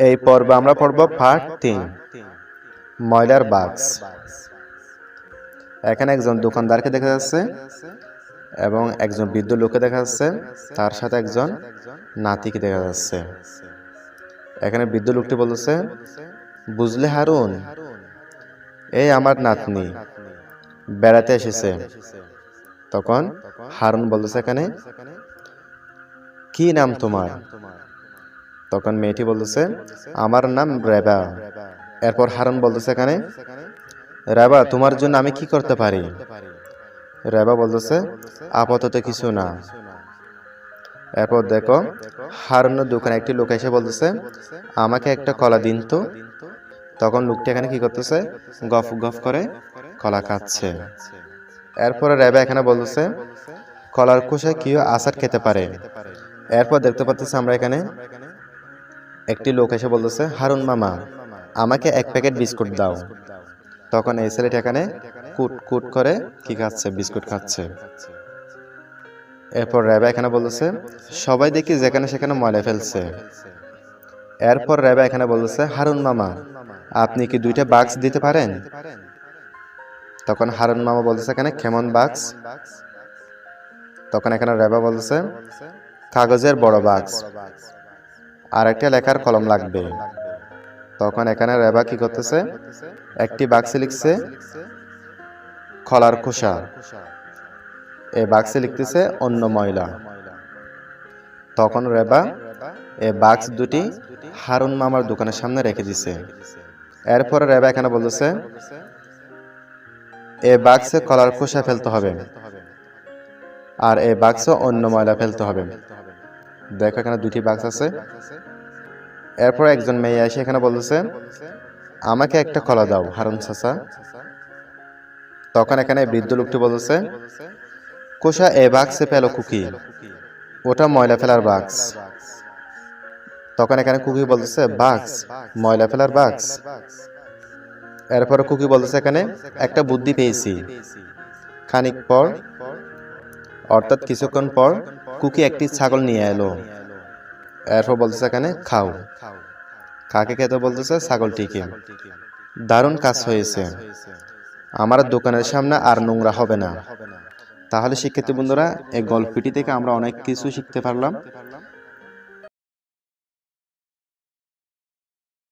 এই পর্বে আমরা পড়ব পার্ট তিন, ময়লার বাক্স। এখানে একজন দোকানদারকে দেখা যাচ্ছে এবং একজন বৃদ্ধ লোককে দেখা যাচ্ছে, তার সাথে একজন নাতিকে দেখা যাচ্ছে। এখানে বৃদ্ধ লোকটি বলতেছে, বুঝলে হারুন, এই আমার নাতনি, বেড়াতে এসেছে। তখন হারুন বলতেছে এখানে, কি নাম তোমার? তখন মেয়েটি বলতেছে, আমার নাম রেবা। এরপর হারুন বলতেছে এখানে, রেবা, তোমার জন্য আমি কি করতে পারি? রেবা বলতেছে, আপাতত কিছু না। এরপর দেখো, হারুনের দোকানে একটি লোক এসে বলতেছে, আমাকে একটা কলা দিন তো। তখন লোকটি এখানে কি করতেছে, গফ গফ করে কলা খাচ্ছে। এরপরে রেবা এখানে বলতেছে, কলার খোসায় কেউ আচার খেতে পারে। এরপর দেখতে পাচ্ছি আমরা এখানে একটি লোক এসে বলতেছে, হারুন মামা, আমাকে এক প্যাকেট বিস্কুট দাও। তখন এই ছেলেটা এখানে কুট কুট করে কি খাচ্ছে? বিস্কুট খাচ্ছে। এরপর রেবা এখানে বলতেছে, সবাই দেখি যেখানে সেখানে ময়লা ফেলছে। এরপর রেবা এখানে বলতেছে, হারুন মামা, আপনি কি দুইটা বাক্স দিতে পারেন? তখন হারুন মামা বলতেছে, এখানে কেমন বাক্স? তখন এখানে রেবা বলতেছে, কাগজের বড় বাক্স। আর একটা লেখার কলম লাগবে। তখন এখানে রেবা কি করতেছে? একটি বাক্সে লিখছে, খলার খোসা। এই বাক্সে লিখতেছে, অন্য ময়লা। তখন রেবা এই বাক্স দুটি হারুন মামার দোকানের সামনে রেখে দিছে। এরপরে রেবা এখানে বলতেছে, এ বাক্সে কলার খোসা ফেলতে হবে। আর এই বাক্সে অন্য ময়লা ফেলতে হবে। দেখো এখানে দুটি বাক্স আছে। এরপর একজন মেয়ে এসে এখানে বলতেছে, আমাকে একটা কলা দাও, হারুন চাচা। তখন এখানে বৃদ্ধ লোকটি বলতেছে, কোষা, এ বাক্সে পেল কুকি। ওটা ময়লা ফেলার বাক্স তখন এখানে কুকি বলতেছে বাক্স ময়লা ফেলার বাক্স এরপরে কুকি বলতেছে এখানে, একটা বুদ্ধি পেয়েছি। খানিক পর, অর্থাৎ কিছুক্ষণ পর কুকি একটি ছাগল নিয়ে এলো। এরপর বলতেছে এখানে, খাও। কাকে খেতে বলতেছে, ছাগলটিকে। দারুণ কাজ হয়েছে। আমার দোকানের সামনে আর নোংরা হবে না। তাহলে শিক্ষার্থী বন্ধুরা, এই গল্পটি থেকে আমরা অনেক কিছু শিখতে পারলাম।